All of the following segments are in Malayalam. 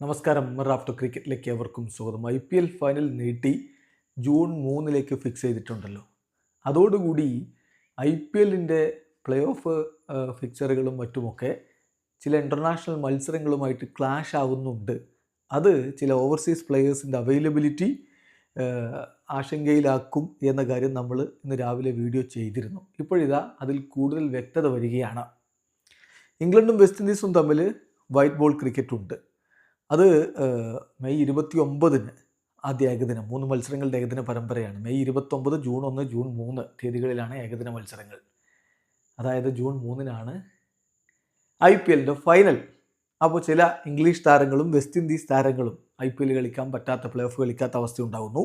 നമസ്കാരം റാഫ്റ്റർ ക്രിക്കറ്റിലേക്ക് എവർക്കും സ്വാഗതം. ഐ പി എൽ ഫൈനൽ നീട്ടി ജൂൺ മൂന്നിലേക്ക് ഫിക്സ് ചെയ്തിട്ടുണ്ടല്ലോ. അതോടുകൂടി ഐ പി എല്ലിന്റെ പ്ലേ ഓഫ് ഫിക്ചറുകളും മറ്റുമൊക്കെ ചില ഇന്റർനാഷണൽ മത്സരങ്ങളുമായിട്ട് ക്ലാഷ് ആവുന്നുണ്ട്. അത് ചില ഓവർസീസ് പ്ലെയേഴ്സിന്റെ അവൈലബിലിറ്റി ആശങ്കയിലാക്കും എന്ന കാര്യം നമ്മൾ ഇന്ന് രാവിലെ വീഡിയോ ചെയ്തിരുന്നു. ഇപ്പോഴിതാ അതിൽ കൂടുതൽ വ്യക്തത വരികയാണ്. ഇംഗ്ലണ്ടും വെസ്റ്റ് ഇൻഡീസും തമ്മിൽ വൈറ്റ് ബോൾ ക്രിക്കറ്റ് ഉണ്ട്. അത് മെയ് ഇരുപത്തി ഒമ്പതിന് ആദ്യ ഏകദിനം മൂന്ന് മത്സരങ്ങളുടെ ഏകദിന പരമ്പരയാണ്. മെയ് ഇരുപത്തൊമ്പത് ജൂൺ ഒന്ന് ജൂൺ മൂന്ന് തീയതികളിലാണ് ഏകദിന മത്സരങ്ങൾ. അതായത് ജൂൺ മൂന്നിനാണ് ഐ പി എല്ലിന്റെ ഫൈനൽ അപ്പോൾ ചില ഇംഗ്ലീഷ് താരങ്ങളും വെസ്റ്റ് ഇൻഡീസ് താരങ്ങളും ഐ പി എൽ കളിക്കാൻ പറ്റാത്ത പ്ലേ ഓഫ് കളിക്കാത്ത അവസ്ഥ ഉണ്ടാകുന്നു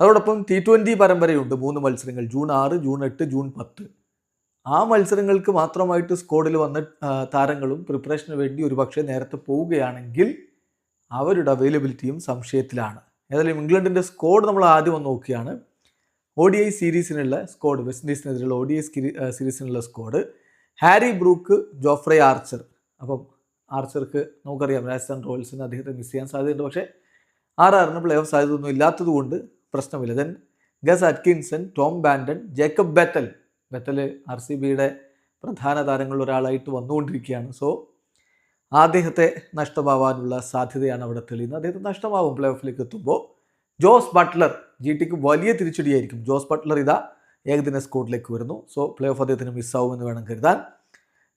അതോടൊപ്പം ടി ട്വന്റി പരമ്പരയുണ്ട് മൂന്ന് മത്സരങ്ങൾ. ജൂൺ ആറ് ജൂൺ എട്ട് ജൂൺ പത്ത്. ആ മത്സരങ്ങൾക്ക് മാത്രമായിട്ട് സ്ക്വാഡിൽ വന്ന താരങ്ങളും പ്രിപ്പറേഷന് വേണ്ടി ഒരുപക്ഷെ നേരത്തെ പോവുകയാണെങ്കിൽ അവരുടെ അവൈലബിലിറ്റിയും സംശയത്തിലാണ്. ഏതായാലും ഇംഗ്ലണ്ടിന്റെ സ്ക്വാഡ് നമ്മൾ ആദ്യം ഒന്ന് നോക്കുകയാണ് ഒ ഡി ഐ സീരീസിനുള്ള സ്ക്വാഡ് വെസ്റ്റ് ഇൻഡീസിനെതിരെയുള്ള O D I സീരീസിനുള്ള squad Harry Brook Jofra Archer അപ്പം ആർച്ചർക്ക് നമുക്കറിയാം രാജസ്ഥാൻ റോയൽസിന് അദ്ദേഹത്തെ മിസ് ചെയ്യാൻ സാധ്യതയുണ്ട്. പക്ഷേ ആർ ആറിന് പ്ലേ ഓഫ് സാധ്യതയൊന്നും ഇല്ലാത്തതുകൊണ്ട് പ്രശ്നമില്ല. Then Gus Atkinson Tom Banton Jacob Bethell Bethell R C ബിയുടെ പ്രധാന താരങ്ങളിൽ ഒരാളായിട്ട് വന്നുകൊണ്ടിരിക്കുകയാണ്. സോ അദ്ദേഹത്തെ നഷ്ടമാവാനുള്ള സാധ്യതയാണ് അവിടെ തെളിയുന്നത്. അദ്ദേഹത്തെ നഷ്ടമാവും പ്ലേ ഓഫിലേക്ക് എത്തുമ്പോൾ. ജോസ് ബട്ട്ലർ ജി ടിക്ക് വലിയ തിരിച്ചടിയായിരിക്കും. ജോസ് ബട്ട്ലർ ഇതാ ഏകദിന സ്കോഡിലേക്ക് വരുന്നു. സോ പ്ലേ ഓഫ് അദ്ദേഹത്തിന് മിസ്സാവുമെന്ന് വേണം കരുതാൻ.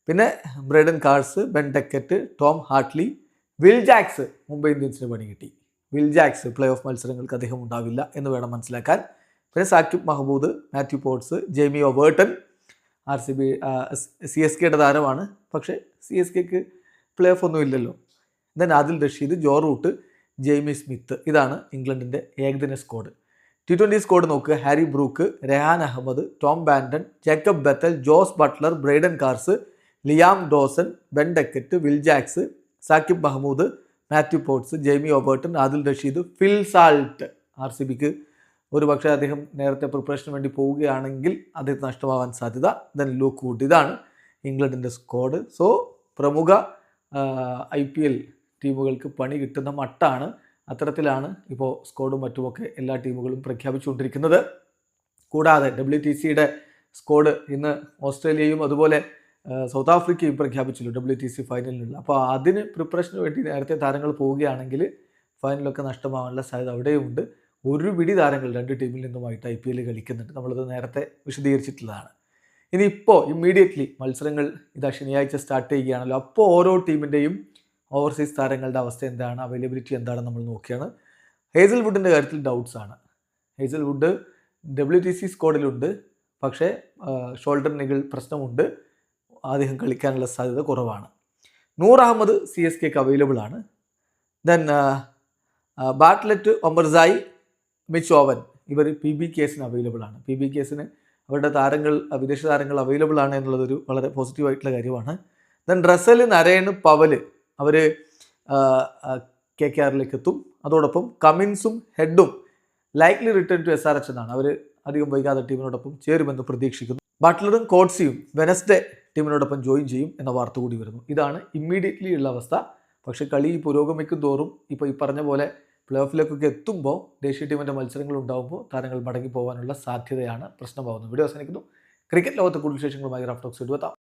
പിന്നെ Brydon Carse Ben Duckett Tom Hartley Will Jacks Mumbai ഇന്ത്യൻസിന് പണി കിട്ടി. വിൽ ജാക്സ് പ്ലേ ഓഫ് മത്സരങ്ങൾക്ക് അദ്ദേഹം ഉണ്ടാവില്ല എന്ന് വേണം മനസ്സിലാക്കാൻ. പിന്നെ Saqib Mahmood Matthew Potts Jamie Overton R C B C S കെയുടെ താരമാണ്. പക്ഷേ സി എസ് കെക്ക് പ്ലേ ഓഫ് ഒന്നും ഇല്ലല്ലോ. Then Adil Rashid Joe Root Jamie Smith ഇതാണ് ഇംഗ്ലണ്ടിന്റെ ഏകദിന സ്ക്വാഡ് ടി ട്വന്റി സ്ക്വാഡ് നോക്കുക Harry Brook Rehan Ahmed Tom Banton Jacob Bethell Jos Buttler Brydon Carse Liam Dawson Ben Duckett Will Jacks Saqib Mahmood Matthew Potts Jamie Overton Adil Rashid Phil Salt R C ബിക്ക് ഒരു പക്ഷേ അദ്ദേഹം നേരത്തെ പ്രിപ്പറേഷന് വേണ്ടി പോവുകയാണെങ്കിൽ അദ്ദേഹത്തിന് നഷ്ടമാവാൻ സാധ്യത ദെൻ ലുക്ക് വുഡ് ഇതാണ് ഇംഗ്ലണ്ടിന്റെ സ്ക്വാഡ് സോ പ്രമുഖ ഐ പി എൽ ടീമുകൾക്ക് പണി കിട്ടുന്ന മട്ടാണ് അത്തരത്തിലാണ് ഇപ്പോൾ സ്ക്വാഡും മറ്റുമൊക്കെ എല്ലാ ടീമുകളും പ്രഖ്യാപിച്ചുകൊണ്ടിരിക്കുന്നത്. കൂടാതെ ഡബ്ല്യു ടി സിയുടെ സ്ക്വാഡ് ഇന്ന് ഓസ്ട്രേലിയയും അതുപോലെ സൗത്ത് ആഫ്രിക്കയും പ്രഖ്യാപിച്ചല്ലോ ഡബ്ല്യു ടി സി ഫൈനലിനുള്ള അപ്പോൾ അതിന് പ്രിപ്പറേഷന് വേണ്ടി നേരത്തെ താരങ്ങൾ പോവുകയാണെങ്കിൽ ഫൈനലൊക്കെ നഷ്ടമാവാനുള്ള സാധ്യത അവിടെയുമുണ്ട് ഒരു പിടി താരങ്ങൾ രണ്ട് ടീമിൽ നിന്നുമായിട്ട് ഐ പി എല്ലിൽ കളിക്കുന്നുണ്ട്. നമ്മളത് നേരത്തെ വിശദീകരിച്ചിട്ടുള്ളതാണ്. ഇനി ഇമ്മീഡിയറ്റ്ലി മത്സരങ്ങൾ ഇതാ ശനിയാഴ്ച സ്റ്റാർട്ട് ചെയ്യുകയാണല്ലോ. അപ്പോൾ ഓരോ ടീമിന്റെയും ഓവർസീസ് താരങ്ങളുടെ അവസ്ഥ എന്താണ്? അവൈലബിലിറ്റി എന്താണെന്ന് നമ്മൾ നോക്കിയാണ്. ഹേസൽ വുഡിന്റെ കാര്യത്തിൽ ഡൗട്ട്സ് ആണ്. Hazlewood W T C സ്ക്വാഡിലുണ്ട് പക്ഷേ ഷോൾഡർ നികൾ പ്രശ്നമുണ്ട്. അദ്ദേഹം കളിക്കാനുള്ള സാധ്യത കുറവാണ്. നൂർ അഹമ്മദ് സി എസ് കെക്ക് അവൈലബിൾ ആണ്. Then Bartlett Omarzai Mitch Owen ഇവർ പി ബി കേസിന് അവൈലബിൾ ആണ്. പി ബി കേസിന് അവരുടെ താരങ്ങൾ വിദേശ താരങ്ങൾ അവൈലബിൾ ആണ് എന്നുള്ളതൊരു വളരെ പോസിറ്റീവായിട്ടുള്ള കാര്യമാണ്. ദെൻ റസൽ നരേണ് പവൽ അവർ കെ കെ ആറിലേക്ക് എത്തും. അതോടൊപ്പം കമിൻസും ഹെഡും likely return to S R H എന്നാണ്. അവർ അധികം വൈകാതെ ടീമിനോടൊപ്പം ചേരുമെന്ന് പ്രതീക്ഷിക്കുന്നു. ബട്ട്ലറും കോട്സിയും വെനസ്ഡേ ടീമിനോടൊപ്പം ജോയിൻ ചെയ്യും എന്ന വാർത്ത കൂടി വരുന്നു. ഇതാണ് ഇമ്മീഡിയറ്റ്ലി ഉള്ള അവസ്ഥ. പക്ഷേ കളി പുരോഗമിക്കും തോറും ഇപ്പോൾ ഈ പറഞ്ഞ പോലെ പ്ലേ ഓഫിലേക്കൊക്കെ എത്തുമ്പോൾ ദേശീയ ടീമിന്റെ മത്സരങ്ങൾ ഉണ്ടാകുമ്പോൾ താരങ്ങൾ മടങ്ങി പോകാനുള്ള സാധ്യതയാണ് പ്രശ്നമാകുന്നത്. വീഡിയോ അവസാനിക്കുന്നു. ക്രിക്കറ്റ് ലോകത്തെ കൂടുതൽ വിശേഷങ്ങളുമായി റഫ്ടോക്സ് എടുത്താം